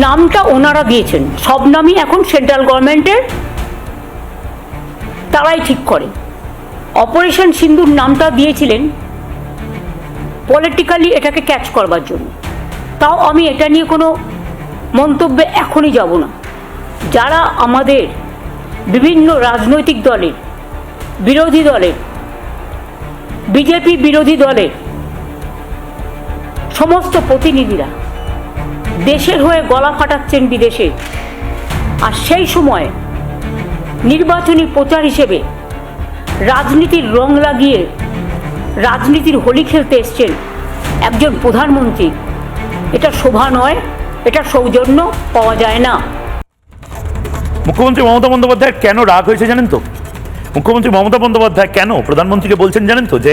নামটা ওনারা দিয়েছেন। সব নামই এখন সেন্ট্রাল গভর্নমেন্টের তারাই ঠিক করে। অপারেশন সিন্ধুর নামটা দিয়েছিলেন পলিটিক্যালি এটাকে ক্যাচ করবার জন্য। তাও আমি এটা নিয়ে কোনো মন্তব্যে এখনই যাব না। যারা আমাদের বিভিন্ন রাজনৈতিক দলের, বিরোধী দলের, বিজেপি বিরোধী দলের সমস্ত প্রতিনিধিরা দেশের হয়ে গলা ফাটাচ্ছেন বিদেশে। আর সেই সময় নির্বাচনী প্রচার হিসেবে রাজনীতির রং লাগিয়ে রাজনীতির হোলি খেলতে এসছেন একজন প্রধানমন্ত্রী। এটা শোভা নয়, এটা সৌজন্য, পাওয়া যায় না। মুখ্যমন্ত্রী মমতা বন্দ্যোপাধ্যায়ের কেন রাগ হয়েছে জানেন তো? মুখ্যমন্ত্রী মমতা বন্দ্যোপাধ্যায় কেন প্রধানমন্ত্রীকে বলছেন জানেন তো, যে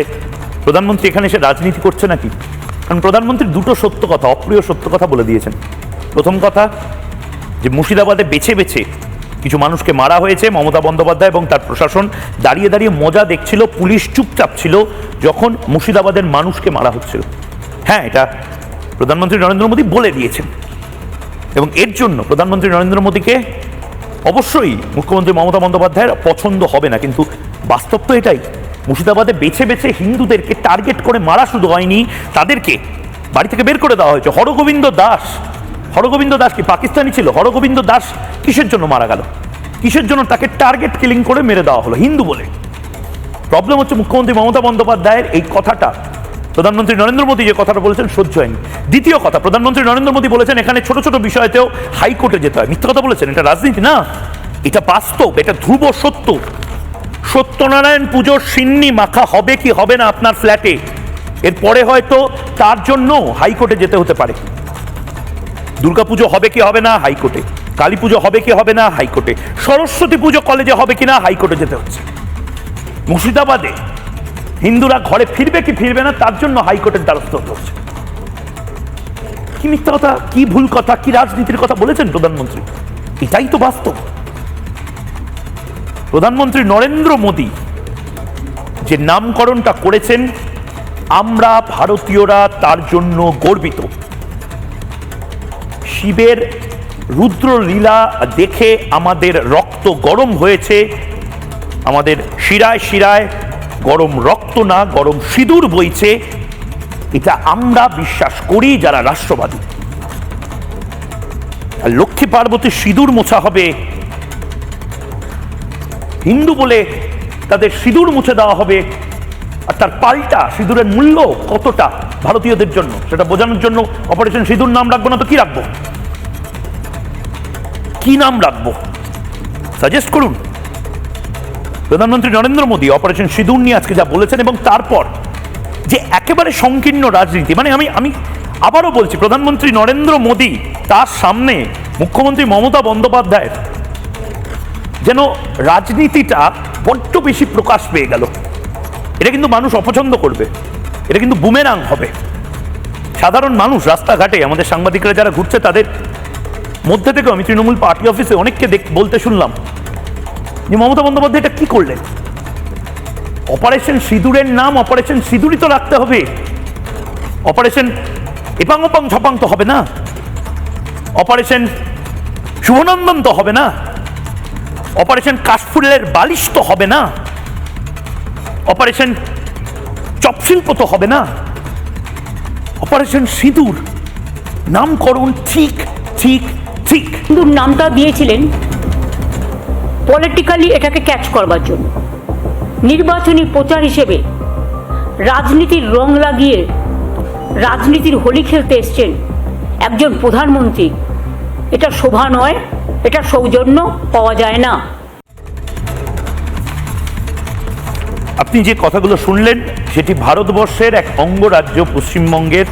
প্রধানমন্ত্রী এখানে এসে রাজনীতি করছে নাকি? কারণ প্রধানমন্ত্রী দুটো সত্য কথা, অপ্রিয় সত্য কথা বলে দিয়েছেন। প্রথম কথা, যে মুর্শিদাবাদে বেছে বেছে কিছু মানুষকে মারা হয়েছে মমতা বন্দ্যোপাধ্যায় এবং তার প্রশাসন। দাঁড়িয়ে দাঁড়িয়ে মজা দেখছিল, পুলিশ চুপচাপ ছিল যখন মুর্শিদাবাদের মানুষকে মারা হচ্ছিল। হ্যাঁ এটা প্রধানমন্ত্রী নরেন্দ্র মোদী বলে দিয়েছেন। এবং এর জন্য প্রধানমন্ত্রী নরেন্দ্র মোদীকে অবশ্যই মুখ্যমন্ত্রী মমতা বন্দ্যোপাধ্যায়ের পছন্দ হবে না, কিন্তু বাস্তব তো এটাই। মুর্শিদাবাদে বেছে বেছে হিন্দুদেরকে টার্গেট করে মারা শুধু হয়নি, তাদেরকে বাড়ি থেকে বের করে দেওয়া হয়েছে। হরগোবিন্দ দাস হরগোবিন্দ দাস কি পাকিস্তানি ছিল? হরগোবিন্দ দাস কিসের জন্য মারা গেল? কিসের জন্য তাকে টার্গেট কিলিং করে মেরে দেওয়া হলো? হিন্দু বলে। প্রবলেম হচ্ছে মুখ্যমন্ত্রী মমতা বন্দ্যোপাধ্যায়ের এই কথাটা। প্রধানমন্ত্রী নরেন্দ্র মোদী যে কথাটা বলেছেন সহ্য হয়নি। দ্বিতীয় কথা, প্রধানমন্ত্রী নরেন্দ্র মোদী বলেছেন এখানে ছোট ছোট বিষয়তেও হাইকোর্টে যেতে হয়। মিথ্যা কথা বলেছেন, এটা রাজনীতি না। এটা বাস্তব, এটা ধ্রুব সত্য। সত্যনারায়ণ পুজোর সিন্নি মাখা হবে কি হবে না আপনার ফ্ল্যাটে? এরপরে হয়তো তার জন্য হাইকোর্টে যেতে হতে পারে। দুর্গাপুজো হবে কি হবে না হাইকোর্টে? কালী পুজো হবে কি হবে না হাইকোর্টে? সরস্বতী পুজো কলেজে হবে কি না হাইকোর্টে যেতে হচ্ছে। মুর্শিদাবাদে হিন্দুরা ঘরে ফিরবে কি ফিরবে না তার জন্য হাইকোর্টের দ্বারস্থ হতে হচ্ছে। কি মিথ্যা কথা, কি ভুল কথা, কি রাজনীতির কথা বলেছেন প্রধানমন্ত্রী? এটাই তো বাস্তব। প্রধানমন্ত্রী নরেন্দ্র মোদী যে নামকরণটা করেছেন, আমরা ভারতীয়রা তার জন্য গর্বিত। শিবের রুদ্রলীলা দেখে আমাদের রক্ত গরম হয়েছে, আমাদের শিরায় শিরায় গরম রক্ত না, গরম সিঁদুর বইছে, এটা আমরা বিশ্বাস করি যারা রাষ্ট্রবাদী। লক্ষ্মী পার্বতী সিঁদুর মোছা হবে হিন্দু বলে তাদের সিঁদুর মুছে দেওয়া হবে। আর তার পাল্টা সিঁদুরের মূল্য কতটা ভারতীয়দের জন্য, সেটা বোঝানোর জন্য অপারেশন সিঁদুর নাম রাখব না তো কি রাখব? কি নাম রাখব? সাজেস্ট করুন। প্রধানমন্ত্রী নরেন্দ্র মোদী অপারেশন সিঁদুর নিয়ে আজকে যা বলেছেন এবং তারপর যে একেবারে সংকীর্ণ রাজনীতি মানে আমি আমি আবারও বলছি, প্রধানমন্ত্রী নরেন্দ্র মোদী তার সামনে মুখ্যমন্ত্রী মমতা বন্দ্যোপাধ্যায়ের যেন রাজনীতিটা বড্ড বেশি প্রকাশ পেয়ে গেল। এটা কিন্তু মানুষ অপছন্দ করবে। এটা কিন্তু বুমেরাং হবে। সাধারণ মানুষ রাস্তাঘাটে, আমাদের সাংবাদিকরা যারা ঘুরছে, তাদের মধ্যে থেকে আমি তৃণমূল পার্টি অফিসে অনেককে দেখ, বলতে শুনলাম যে মমতা বন্দ্যোপাধ্যায় এটা কি করলেন? অপারেশন সিঁদুরের নাম অপারেশন সিঁদুরই তো রাখতে হবে। অপারেশন এপাং ওপাং ঝপাং তো হবে না। অপারেশন শুভনন্দন তো হবে না। অপারেশন কাশফুলের বালিশ তো হবে না। অপারেশন চপশিল্প তো হবে না। অপারেশন সিঁদুর নামকরণ ঠিক ঠিক ঠিক। কিন্তু নামটা দিয়েছিলেন। পলিটিক্যালি এটাকে ক্যাচ করবার জন্য। নির্বাচনী প্রচার হিসেবে রাজনীতির রং লাগিয়ে রাজনীতির হোলি খেলতে এসছেন একজন প্রধানমন্ত্রী। এটা শোভা নয়, এটা সৌজন্য পাওয়া যায় না। আপনি যে কথাগুলো শুনলেন, সেটি ভারতবর্ষের এক অঙ্গরাজ্য পশ্চিমবঙ্গের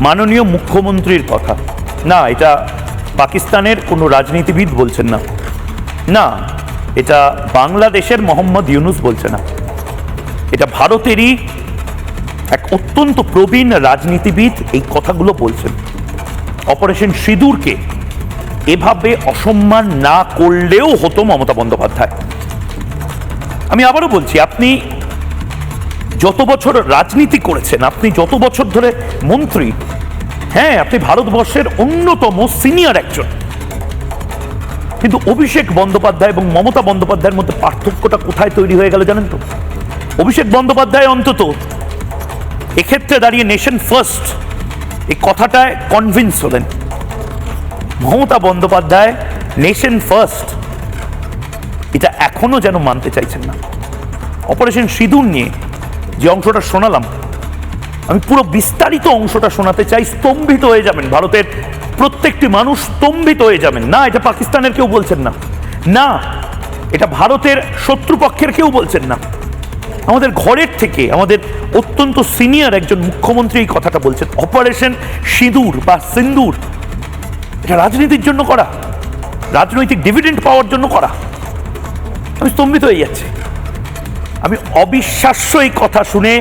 মাননীয় মুখ্যমন্ত্রীর কথা। না, এটা পাকিস্তানের কোনো রাজনীতিবিদ বলছেন না। না, এটা বাংলাদেশের মোহাম্মদ ইউনুস বলছে না। এটা ভারতেরই এক অত্যন্ত প্রবীণ রাজনীতিবিদ এই কথাগুলো বলছেন। অপারেশন সিঁদুরকে এভাবে অসম্মান না করলেও হতো মমতা বন্দ্যোপাধ্যায়। আমি আবারও বলছি, আপনি যত বছর রাজনীতি করেছেন, আপনি যত বছর ধরে মন্ত্রী হ্যাঁ আপনি ভারতবর্ষের অন্যতম সিনিয়র একজন। কিন্তু অভিষেক বন্দ্যোপাধ্যায় এবং মমতা বন্দ্যোপাধ্যায়ের মধ্যে পার্থক্যটা কোথায় তৈরি হয়ে গেল জানেন তো? অভিষেক বন্দ্যোপাধ্যায় অন্তত এক্ষেত্রে দাঁড়িয়ে নেশন ফার্স্ট এই কথাটায় কনভিন্স হলেন। মমতা বন্দ্যোপাধ্যায় নেশন ফার্স্ট এটা এখনও যেন মানতে চাইছেন না। অপারেশন সিঁদুর নিয়ে যে অংশটা শোনালাম, আমি পুরো বিস্তারিত অংশটা শোনাতে চাই, স্তম্ভিত হয়ে যাবেন। ভারতের প্রত্যেকটি মানুষ স্তম্ভিত হয়ে যাবেন। না, এটা পাকিস্তানের কেউ বলছেন না। না, এটা ভারতের শত্রুপক্ষের কেউ বলছেন না। আমাদের ঘরের থেকে আমাদের অত্যন্ত সিনিয়র একজন মুখ্যমন্ত্রী এই কথাটা বলছেন। অপারেশন সিঁদুর বা সিন্দুর, এটা রাজনীতির জন্য করা। রাজনৈতিক ডিভিডেন্ড পাওয়ার জন্য করা। আমি স্তম্ভিত হয়ে যাচ্ছি। আমি অবিশ্বাস্য এই কথা শুনে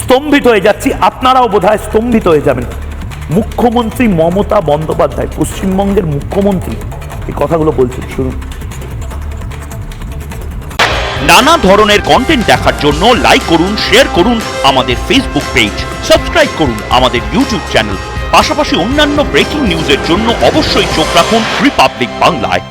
স্তম্ভিত হয়ে যাচ্ছি। আপনারাও বোধহয় স্তম্ভিত হয়ে যাবেন। মুখ্যমন্ত্রী মমতা বন্দ্যোপাধ্যায়, পশ্চিমবঙ্গের মুখ্যমন্ত্রী, এই কথাগুলো বলছেন, শুনুন। নানা ধরনের কন্টেন্ট দেখার জন্য লাইক করুন শেয়ার করুন আমাদের ফেসবুক পেজ সাবস্ক্রাইব করুন আমাদের ইউটিউব চ্যানেল পাশাপাশি অন্যান্য ব্রেকিং নিউজের জন্য অবশ্যই চোখ রাখুন রিপাবলিক বাংলায়